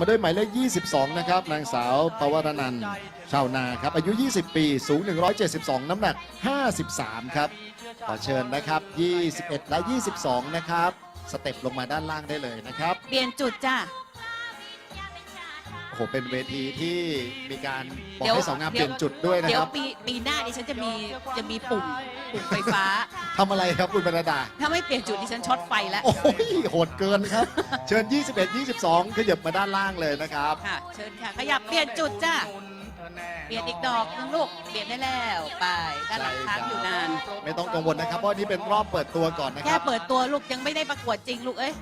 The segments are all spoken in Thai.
มาด้วยหมายเลข 22 นะครับ นางสาวปวรนันท์ชาวนาครับ อายุ 20 ปี สูง 172 น้ำหนัก 53 ครับ ขอเชิญนะครับ 21 และ 22 นะครับ สเต็ปลงมาด้านล่างได้เลยนะครับ เปลี่ยนจุดจ้า โอ้โหเป็นเวทีที่มีการบอกเดี๋ยวให้สาวงามเดี๋เปยวลี่ยนจุดด้วยนะเดี๋ยควรับปีปีหน้าดิฉันจะมีจะมีปุ่มปุ่มไฟฟ้า ทำอะไรครับคุณบรรดา ถ้าไม่เปลี่ยนจุดดิฉันช็อตไฟแล้วโอ้ยโหดเกินครับ เชิญ 21 22 ขยับมาด้านล่างเลยนะครับ ค่ะ เชิญค่ะ ขยับเปลี่ยนจุดจ้าเปลี่ยนอีกดอกนึงลูกเปลี่ยนได้แล้วไปด้านหลังค้างอยู่นาน ไม่ต้องกังวลนะครับ เพราะนี่เป็นรอบเปิดตัวก่อนนะคแค่รับ เปิดตัวลูกยังไม่ได้ประกวดจริงลูกเอ้ย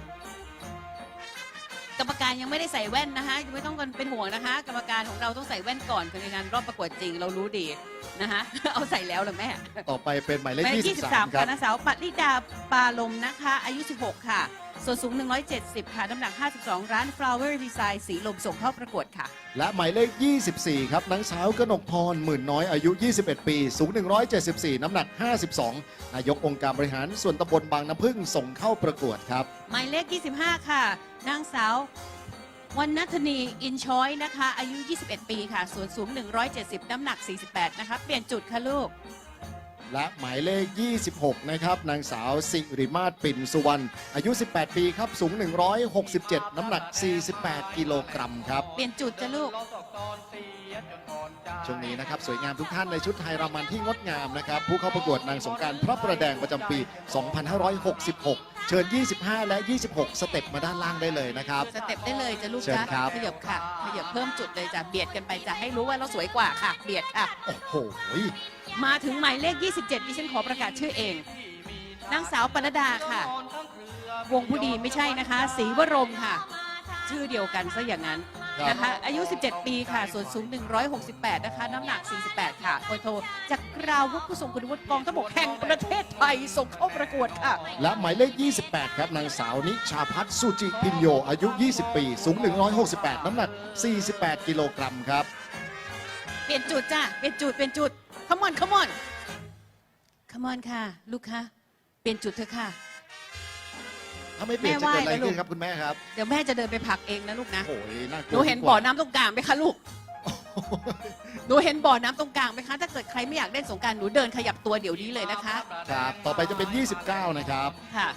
กรรมการยังไม่ได้ใส่แว่นนะคะไม่ต้องเป็นห่วงนะคะ กรรมการของเราต้องใส่แว่นก่อนคือในงานรอบประกวดจริงเรารู้ดีนะคะ เอาใส่แล้วเหรอแม่ต่อไปเป็นหมายเลขหมายเลข23ครัค่ะบนางสาวปัลิดาปาลมนะคะ อายุ 16 ค่ะ ส่วนสูง 170 ค่ะน้ำหนัก 52 ร้าน Flower Design สีลมส่งเข้าประกวดค่ะ และหมายเลข 24 ครับนางสาวกนกพรหมื่นน้อยอายุ 21 ปี สูง 174 น้ำหนัก 52 นายกองค์การบริหารส่วนตำบลบางน้ำพึ่งส่งเข้าประกวดครับ หมายเลข 25 ค่ะ นางสาววันนัทนีอินช้อยนะคะ อายุ 21 ปีค่ะ ส่วนสูง 170 น้ำหนัก 48 นะคะ เปลี่ยนจุดค่ะลูก และหมายเลข 26 นะครับ นางสาวสิริมาศปิ่นสุวรรณ อายุ 18 ปีครับ สูง 167 น้ำหนัก 48 กิโลกรัมครับ เปลี่ยนจุดจ้ะลูก ช่วงนี้นะครับ สวยงามทุกท่านในชุดไทยรามันที่งดงามนะครับ ผู้เข้าประกวดนางสงกรารพระประแดงประจำปี 2566 เชิญ 25 และ 26 สเต็ปมาด้านล่างได้เลยนะครับ สเต็ปได้เลยจ้ะลูกเชิญจ้ะครับ ขยับค่ะ ขยับเพิ่มจุดเลยจ้ะ เบียดกันไปจ้ะ ให้รู้ว่าเราสวยกว่าค่ะ เบียดค่ะ โอ้โห มาถึงหมายเลข27 ดิฉันขอประกาศชื่อเอง นางสาวปนดาค่ะ วงผู้ดีไม่ใช่นะคะ ศรีวรมค่ะ ชื่อเดียวกันซะอย่างนั้นครับ นะคะ อายุ 17 ปีค่ะ ส่วนสูง 168 นะคะ น้ำหนัก 48 ค่ะโอยโทจากกราววุฒิผู้ทรงคุณวุฒิกองทบกแห่งประเทศไทยส่งเข้าประกวดค่ะ และหมายเลข 28 ครับ นางสาวนิชาพัฒน์สุจิพินโย อายุ 20 ปี สูง 168 น้ำหนัก 48 กิโลกรัมครับ เปลี่ยนจุดจ้ะ เปลี่ยนจุด เปลี่ยนจุด come on come on come on ค่ะ ลูกค่ะเปลี่ยนจุดเถอะค่ะ ถ้าไม่เปลี่ยนแม่จะเกิดอะไรไหว้นะลูกขึ้นครับคุณแม่ครับ เดี๋ยวแม่จะเดินไปผลักเองนะลูกนะโอ้ยน่ากลัวหนูเห็นบ่อน้ำตรงกลางไหมคะลูกหนูเห็นบ่อน้ำตรงกลางไหมคะ ถ้าเกิดใครไม่อยากเล่นสงกรารหนูเดินขยับตัวเดี๋ยวนี้เลยนะคะ ครับ ต่อไปจะเป็น 29 นะครับ ค่ะ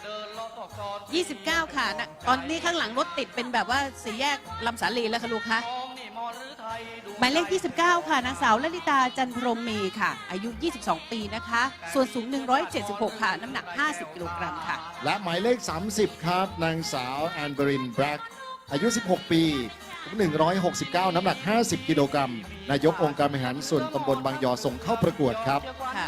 29 ค่ะนะตอนนี้ข้างหลังรถติดเป็นแบบว่าสี่แยกลำสาลีแล้วค่ะลูกคะ หมายเลข 29 ค่ะ นางสาวลลิตาจันทรมมีค่ะ อายุ 22 ปีนะคะ ส่วนสูง 176 ค่ะ น้ำหนัก 50 กิโลกรัมค่ะ และหมายเลข 30 ครับ นางสาวแอนเบรินแบล็กอายุ 16 ปี 169 น้ำหนัก 50 กิโลกรัม นายกองค์การบริหารส่วนตำบลบางยอส่งเข้าประกวดครับ ค่ะ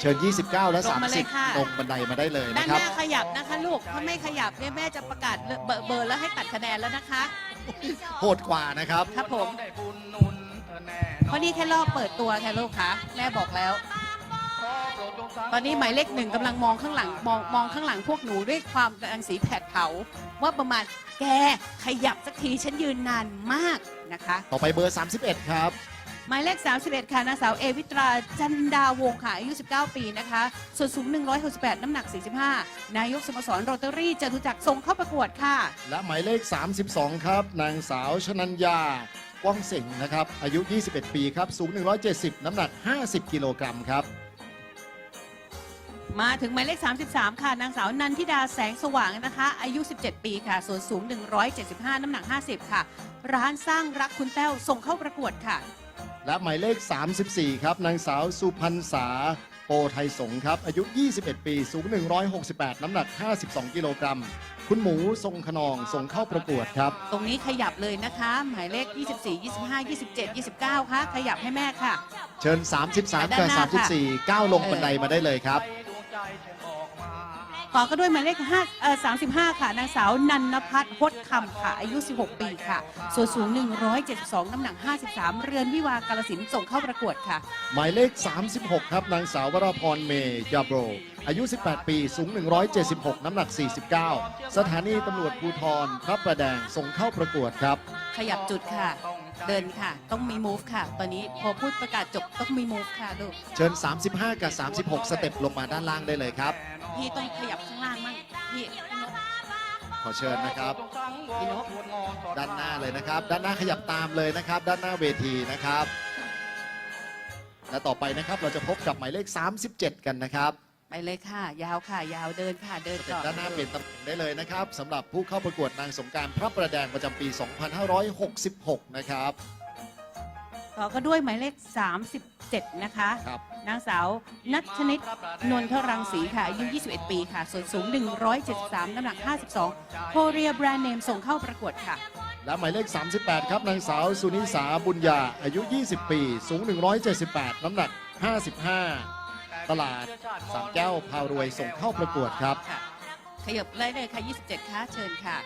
เชิญ 29 และ ลงมาเลยค่ะ 30ลงบันไดมาได้เลยด้านะนคหรับน้าขยับนะคะลูก ถ้าไม่ขยับเนี่ยแม่จะประกาศเบอร์เบอร์แล้วให้ตัดคะแนนแล้วนะคะ โหดกว่านะครับ ครับผม เพราะนี่แค่รอบเปิดตัวแค่ลูกคะแม่บอกแล้ว ตอนนี้หมายเลขหนึ่งกำลังมองข้างหลังมองมองข้างหลังพวกหนูด้วยความรังสีแผดเผา ว่าประมาณแกขยับสักทีฉันยืนนานมากนะคะ ต่อไปเบอร์ 31 ครับห มายเลข 31 ค่ะ นางสาวเอวิตรา จันดาวงศ์ค่ะ อายุ 19 ปีนะคะ ส่วนสูง 168 น้ำหนัก 45 นายกสโมสรโรตารี่จตุจักรส่งเข้าประกวดค่ะ และหมายเลข 32 ครับ นางสาวชนัญญา กว้างเสงนะครับ อายุ 21 ปีครับ สูง 170 น้ำหนัก 50 กิโลกรัมครับ มาถึงหมายเลข 33 ค่ะ นางสาวนันทิดาแสงสว่างนะคะ อายุ 17 ปีค่ะ ส่วนสูง 175 น้ำหนัก 50 ค่ะ ร้านสร้างรักคุณแต้วส่งเข้าประกวดค่ะ และหมายเลข 34 ครับ นางสาวสุพรรณษาโปไทยสงฆ์ครับ อายุ 21 ปี สูง 168 น้ำหนัก 52 กิโลกรัม คุณหมูทรงขนองส่งเข้าประกวดครับ ตรงนี้ขยับเลยนะคะ หมายเลข 24 25 27 29 ค่ะ ขยับให้แม่ค่ะ เชิญ 33 กับด้านหน้าค่ะ34 ก้าวลงบันไดมาได้เลยครับ ต่อก็ด้วยหมายเลข5เอ่อ35 ค่ะ นางสาวนันนพัฒน์ฮดคำค่ะ อายุ 16 ปีค่ะ ส่วนสูง 172 น้ำหนัก 53 เรือนวิวากาลสินธุ์ส่งเข้าประกวดค่ะ หมายเลข 36 ครับนางสาววราพรเมย์ยาโบรอายุ 18 ปี สูง 176 น้ำหนัก 49 สถานีตำรวจภูธรพระประแดงส่งเข้าประกวดครับ ขยับจุดค่ะ เดินค่ะ ต้องมี move ค่ะ ตอนนี้พอพูดประกาศจบต้องมี move ค่ะลูก เชิญ 35 กับ 36 สเต็ปลงมาด้านล่างได้เลยครับ พี่ต้องขยับข้างล่างมั่งพี่พี่นกขอเชิญนะครับ พี่นกด้านหน้าเลยนะครับ ด้านหน้าขยับตามเลยนะครับ ด้านหน้าเวทีนะครับ และต่อไปนะครับเราจะพบกับหมายเลข 37 กันนะครับ ไปเลยค่ะ ยาวค่ะ ยาวเดินค่ะ เดินเป็นก่อนด้านหน้าเปลี่ยนตำแหน่งได้เลยนะครับสำหรับผู้เข้าประกวดนางสงกรารพระประแดงประจำปี 2566 นะครับ ต่อก็ด้วยหมายเลข 37 นะคะ ครับ นางสาวนัชนิดนนทรังสีค่ะอายุ 21 ปีค่ะ ส่วนสูง 173 น้ำหนัก 52 โคเรียแบรนด์เนมส่งเข้าประกวดค่ะ และหมายเลข 38 ครับนางสาวสุนิสาบุญญาอายุ 20 ปี สูง 178 น้ำหนัก 55 ตลาดสามแก้วพารวยส่งเข้าประกวดครับ ขยับเลยเลยค่ะ 27 ค่ะ เชิญค่ะ